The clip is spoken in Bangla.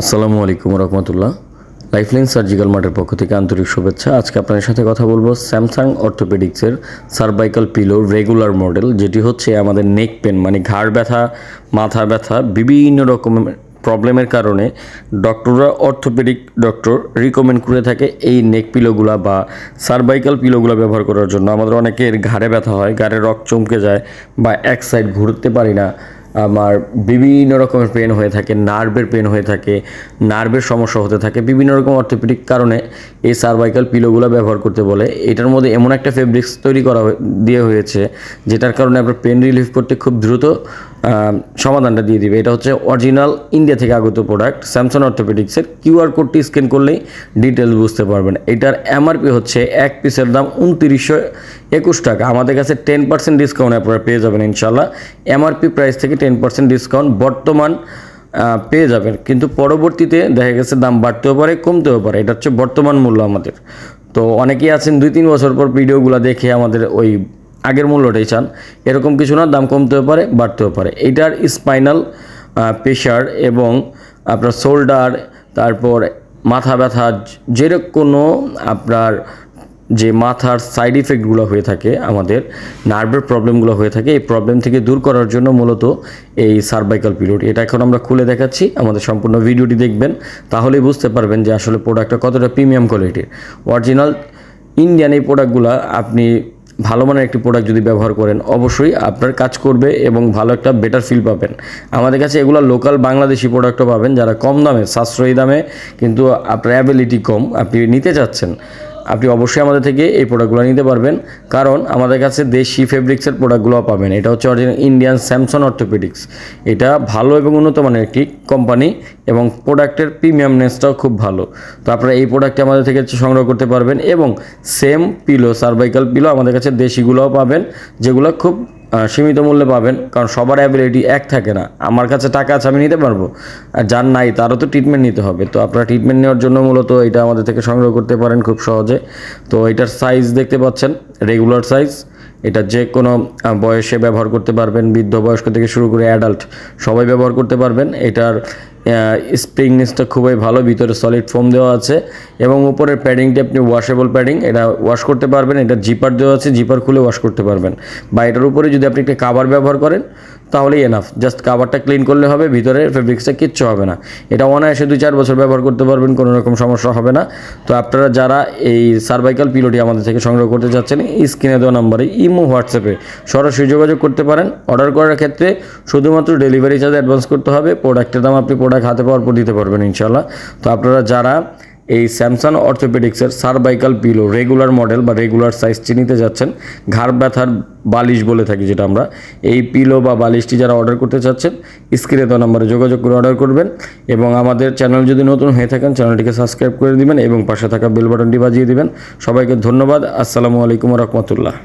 আসসালামু আলাইকুম রহমতুল্লাহ। লাইফলাইন সার্জিক্যাল মার্টের পক্ষ থেকে আন্তরিক শুভেচ্ছা। আজকে আপনাদের সাথে কথা বলব স্যামসাং অর্থোপেডিক্সের সার্ভাইকাল পিলো রেগুলার মডেল যেটি হচ্ছে আমাদের নেক পেন মানে ঘাড় ব্যথা, মাথা ব্যথা, বিভিন্ন রকমের প্রবলেমের কারণে ডক্টররা অর্থোপেডিক ডক্টর রিকমেন্ড করে থাকে এই নেক পিলোগুলা বা সার্ভাইকাল পিলোগুলো ব্যবহার করার জন্য। আমাদের অনেকের ঘাড়ে ব্যথা হয়, ঘাড়ে রক চমকে যায় বা এক সাইড ঘুরতে পারি না। আমার বিভিন্ন রকমের পেন হয়ে থাকে নার্ভের পেন হয়ে থাকে নার্ভের সমস্যা হতে থাকে, বিভিন্ন রকম অর্থোপেডিক কারণে এই সার্ভাইকাল পিলোগুলো ব্যবহার করতে বলে। এটার মধ্যে এমন একটা ফেব্রিক্স তৈরি করা দিয়ে হয়েছে, যেটার কারণে আপনার পেন রিলিফ করতে খুব দ্রুত সমাধানটা দিয়ে দিবে। এটা হচ্ছে অরিজিনাল ইন্ডিয়া থেকে আগত প্রোডাক্ট স্যামসাং অর্থোপেডিক্সের কিউআর কোডটি স্ক্যান করলেই ডিটেলস বুঝতে পারবেন। এটার এমআরপি হচ্ছে এক পিসের দাম উনত্রিশশো একুশ টাকা। আমাদের কাছে টেন পার্সেন্ট ডিসকাউন্ট আপনারা পেয়ে যাবেন ইনশাল্লাহ এমআরপি প্রাইস থেকে টেন পার্সেন্ট ডিসকাউন্ট বর্তমান পেয়ে যাবেন। কিন্তু পরবর্তীতে দেখা গেছে দাম বাড়তেও পারে, কমতেও পারে। এটা হচ্ছে বর্তমান মূল্য আমাদের। তো অনেকেই আছেন দুই তিন বছর পর ভিডিওগুলো দেখে আমাদের ওই আগের মূল্যটাই চান। এরকম কিছু না, দাম কমতেও পারে, বাড়তেও পারে। এটার স্পাইনাল প্রেশার এবং আপনার শোল্ডার তারপর মাথা ব্যথা, যে কোনো আপনার যে মাথার সাইড ইফেক্টগুলো হয়ে থাকে, আমাদের নার্ভের প্রবলেমগুলো হয়ে থাকে, এই প্রবলেম থেকে দূর করার জন্য মূলত এই সার্ভাইকাল পিরিয়ড এটা এখন আমরা খুলে দেখাচ্ছি, আমাদের সম্পূর্ণ ভিডিওটি দেখবেন, তাহলেই বুঝতে পারবেন যে আসলে প্রোডাক্টটা কতটা প্রিমিয়াম কোয়ালিটির অরিজিনাল ইন্ডিয়ান এই প্রোডাক্টগুলো আপনি ভালো মানের একটি প্রোডাক্ট যদি ব্যবহার করেন, অবশ্যই আপনার কাজ করবে এবং ভালো একটা বেটার ফিল পাবেন। আমাদের কাছে এগুলো লোকাল বাংলাদেশি প্রোডাক্টও পাবেন, যারা কম দামে, সাশ্রয়ী দামে, কিন্তু আপনার অ্যাবিলিটি কম, আপনি নিতে চাচ্ছেন। আপনি অবশ্যই আমাদের থেকে এই প্রোডাক্টগুলো নিতে পারবেন। কারণ আমাদের কাছে দেশি ফেব্রিক্সের প্রোডাক্টগুলো পাবেন। এটা হচ্ছে অরিজিনাল ইন্ডিয়ান স্যামসং অর্থোপেডিক্স এটা ভালো এবং উন্নত মানের একটি কোম্পানি এবং প্রোডাক্টের প্রিমিয়ামনেসটাও খুব ভালো। তো আপনারা এই প্রোডাক্টটি আমাদের থেকে সংগ্রহ করতে পারবেন এবং সেম পিলো সার্ভাইকাল পিলো আমাদের কাছে দেশিগুলোও পাবেন, যেগুলো খুব সীমিত মূল্যে পাবেন, কারণ সবার অ্যাবিলিটি এক থাকে না। আমার কাছে টাকা আছে, আমি নিতে পারব। আর যার নাই, তারও তো ট্রিটমেন্ট নিতে হবে। তো আপনারা ট্রিটমেন্ট নেওয়ার জন্য মূলত এটা আমাদের থেকে সংগ্রহ করতে পারেন খুব সহজে। তো এটার সাইজ দেখতে পাচ্ছেন রেগুলার সাইজ এটা যে কোনো বয়সে ব্যবহার করতে পারবেন, বৃদ্ধ বয়স্ক থেকে শুরু করে অ্যাডাল্ট সবাই ব্যবহার করতে পারবেন। এটার স্প্রিংনেসটা খুবই ভালো। ভিতরে সলিড ফোম দেওয়া আছে এবং উপরের প্যাডিংটি আপনি ওয়াশেবল প্যাডিং এটা ওয়াশ করতে পারবেন। এটা জিপার দেওয়া আছে জিপার খুলে ওয়াশ করতে পারবেন। বা এটার উপরে যদি আপনি একটা কাভার ব্যবহার করেন, তাহলেই এনাফ জাস্ট কাভারটা ক্লিন করলে হবে, ভিতরে ফেব্রিক্সটা কিচ্ছু হবে না। এটা অনায়াসে দুই চার বছর ব্যবহার করতে পারবেন, কোনো রকম সমস্যা হবে না। তো আপনারা যারা এই সার্ভাইকাল পিলোটি আমাদের থেকে সংগ্রহ করতে চাচ্ছেন স্ক্রিনে দেওয়া নাম্বারে ইমো, হোয়াটসঅ্যাপে সরাসরি যোগাযোগ করতে পারেন। অর্ডার করার ক্ষেত্রে শুধুমাত্র ডেলিভারি চার্জ অ্যাডভান্স করতে হবে। প্রোডাক্টের দাম আপনি প্রোডাক্ট হাতে পাওয়ার পর দিতে পারবেন ইনশাল্লাহ তো আপনারা যারা এই স্যামসাং অর্থোপেডিক্সের সার্ভাইকাল পিলো রেগুলার মডেল বা রেগুলার সাইজটি নিতে যাচ্ছেন, ঘাড় ব্যথার বালিশ বলে থাকি যেটা আমরা, এই পিলো বা বালিশটি যারা অর্ডার করতে চাচ্ছেন স্ক্রিনে দেওয়া নম্বরে যোগাযোগ করে অর্ডার করবেন এবং আমাদের চ্যানেল যদি নতুন হয়ে থাকেন চ্যানেলটিকে সাবস্ক্রাইব করে দিবেন এবং পাশে থাকা বেল বাটনটি বাজিয়ে দিবেন। সবাইকে ধন্যবাদ। আসসালামু আলাইকুম রহমতুল্লাহ।